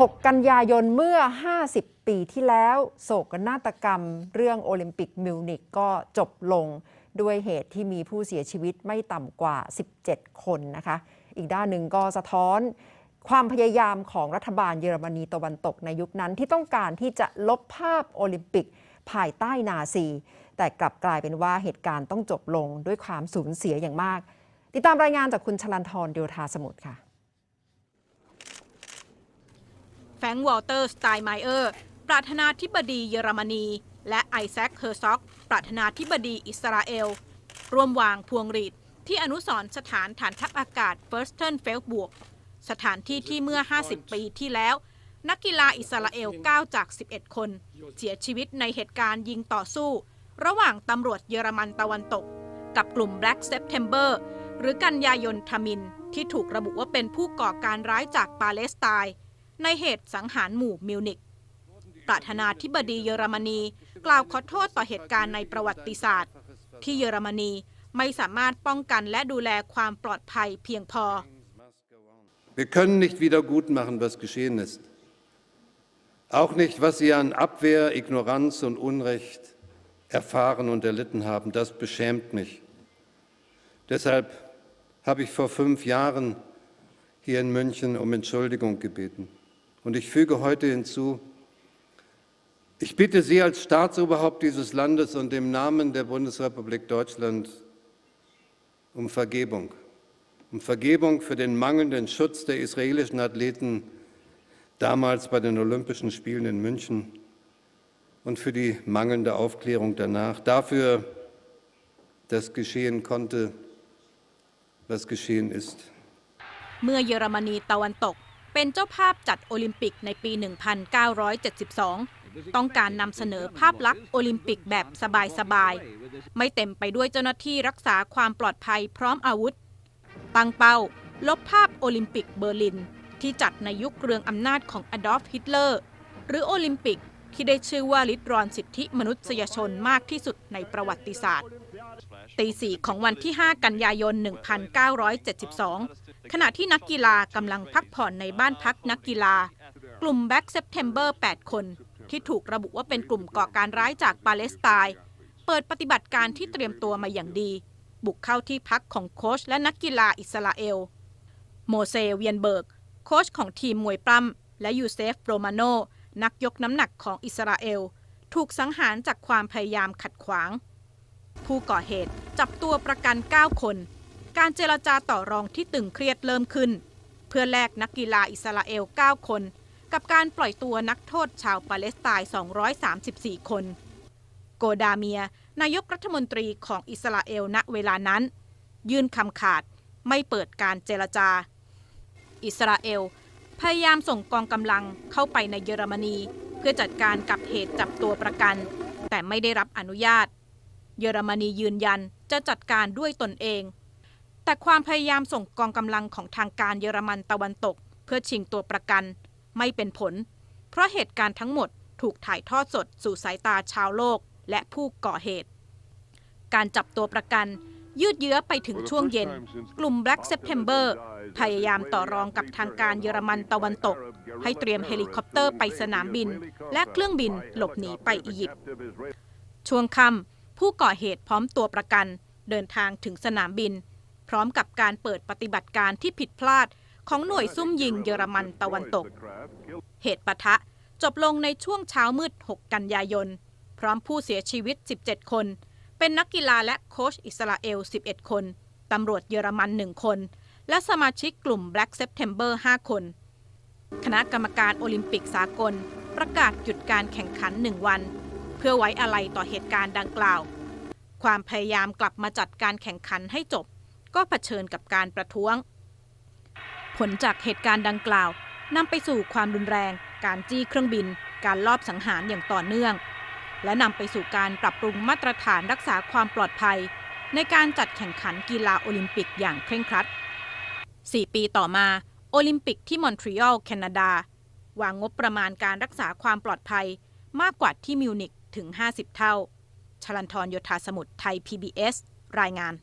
6 กันยายนเมื่อ 50 ปีที่แล้วโศกนาฏกรรม เรื่องโอลิมปิกมิวนิกก็จบลงด้วยเหตุที่มีผู้เสียชีวิตไม่ต่ำกว่า 17 คนนะคะ อีกด้านหนึ่งก็สะท้อนความพยายามของรัฐบาลเยอรมนีตะวันตกในยุคนั้นที่ต้องการที่จะลบภาพโอลิมปิกภายใต้นาซี แต่กลับกลายเป็นว่าเหตุการณ์ต้องจบลงด้วยความสูญเสียอย่างมาก ติดตามรายงานจากคุณชลันทรเดียวทาสมุทรค่ะ แฟรงค์วอลเตอร์สไตน์ไมเออร์ ประธานาธิบดีเยอรมนี และไอแซค เฮอร์ซอก ประธานาธิบดีอิสราเอล ร่วมวางพวงหรีดที่อนุสรณ์สถานฐานทัพอากาศเฟิร์สเทนเฟลบวก สถานที่ที่เมื่อ 50 ปีที่แล้ว นักกีฬาอิสราเอล 9 จาก 11 คน เสียชีวิตในเหตุการณ์ยิงต่อสู้ ระหว่างตำรวจเยอรมันตะวันตก กับกลุ่ม Black September หรือกันยายนทมิน ที่ถูกระบุว่าเป็นผู้ก่อการร้ายจากปาเลสไตน์ ในเหตุสังหารหมู่มิวนิก ประธานาธิบดีเยอรมนี กล่าวขอโทษต่อเหตุการณ์ในประวัติศาสตร์ ที่เยอรมนีไม่สามารถป้องกันและดูแลความปลอดภัยเพียงพอ Wir können nicht wieder gutmachen, was geschehen ist. Auch nicht, was Sie an Abwehr, Ignoranz und Unrecht erfahren und erlitten haben. Das beschämt mich. Deshalb habe ich vor fünf Jahren hier in München um Entschuldigung gebeten. Und ich füge heute hinzu, ich bitte Sie als Staatsoberhaupt dieses Landes und im Namen der Bundesrepublik Deutschland um Vergebung. Um Vergebung für den mangelnden Schutz der israelischen Athleten damals bei den Olympischen Spielen in München und für die mangelnde Aufklärung danach. Dafür, dass geschehen konnte, was geschehen ist. เมื่อเยอรมนีตะวันตก เป็นเจ้าภาพจัดโอลิมปิกในปี 1972 ต้องการนำเสนอภาพลักษณ์โอลิมปิกแบบสบายๆ ไม่เต็มไปด้วยเจ้าหน้าที่รักษาความปลอดภัยพร้อมอาวุธ ตั้งเป้า ลบภาพโอลิมปิกเบอร์ลิน ที่จัดในยุคเรืองอำนาจของอดอล์ฟฮิตเลอร์ หรือโอลิมปิกที่ได้ชื่อว่าลิดรอนสิทธิมนุษยชนมากที่สุดในประวัติศาสตร์ ตีสี่ของวันที่ 5 กันยายน 1972 ขณะที่นักกีฬากำลังพักผ่อนในบ้านพักนักกีฬา กลุ่ม Back September 8 คน ที่ถูกระบุว่าเป็นกลุ่มก่อการร้ายจากปาเลสไตน์เปิดปฏิบัติการที่เตรียมตัวมาอย่างดี บุกเข้าที่พักของโค้ชและนักกีฬาอิสราเอล โมเซเวียนเบิร์ก โค้ชของทีมมวยปล้ำและยูเซฟโรมาโนนักยกน้ำหนักของอิสราเอล ถูกสังหารจากความพยายามขัดขวาง ผู้ก่อเหตุจับตัวประกัน 9 คน การเจรจาต่อรองที่ตึงเครียดเริ่มขึ้น เพื่อแลกนักกีฬาอิสราเอล 9 คน กับการปล่อยตัวนักโทษชาวปาเลสไตน์ 234 คน โกดาเมีย นายกรัฐมนตรีของอิสราเอลณเวลานั้น ยื่นคำขาดไม่เปิดการเจรจา อิสราเอล พยายามส่งกองกำลังเข้าไปในเยอรมนี เพื่อจัดการกับเหตุจับตัวประกัน แต่ไม่ได้รับอนุญาต เยอรมนียืนยันจะจัดการด้วยตนเอง แต่ความพยายามส่งกองกำลังของทางการเยอรมันตะวันตก เพื่อชิงตัวประกัน ไม่เป็นผล เพราะเหตุการณ์ทั้งหมดถูกถ่ายทอดสดสู่สายตาชาวโลกและผู้ก่อเหตุ การจับตัวประกันยืดเยื้อไปถึงช่วงเย็น กลุ่ม Black September พยายามต่อรองกับทางการเยอรมันตะวันตก ให้เตรียมเฮลิคอปเตอร์ไปสนามบิน และเครื่องบินหลบหนีไปอียิปต์ช่วงค่ำผู้ก่อเหตุพร้อมตัวประกัน เดินทางถึงสนามบิน พร้อมกับการเปิดปฏิบัติการที่ผิดพลาดของหน่วยซุ่มยิงเยอรมันตะวันตก เหตุปะทะจบลงในช่วงเช้ามืด 6 กันยายน พร้อมผู้เสียชีวิต 17 คน เป็นนักกีฬาและโค้ชอิสราเอล 11 คน ตำรวจเยอรมัน 1 คน และสมาชิกกลุ่ม Black September 5 คน คณะกรรมการโอลิมปิกสากล ประกาศหยุดการแข่งขัน 1 วัน เพื่อไว้อะไรต่อเหตุการณ์ดังกล่าว ความพยายามกลับมาจัดการแข่งขันให้จบ ก็เผชิญกับการประท้วง ผลจากเหตุการณ์ดังกล่าวนำไปสู่ความรุนแรง การจี้เครื่องบิน การลอบสังหารอย่างต่อเนื่อง และนำไปสู่การปรับปรุงมาตรฐานรักษาความปลอดภัย ในการจัดแข่งขันกีฬาโอลิมปิกอย่างเคร่งครัด 4 ปีต่อมาโอลิมปิกที่มอนทรีออลแคนาดาวางงบประมาณการรักษาความปลอดภัยมากกว่าที่มิวนิกถึง 50 เท่า ชลันทรโยธาสมุทรไทย PBS รายงาน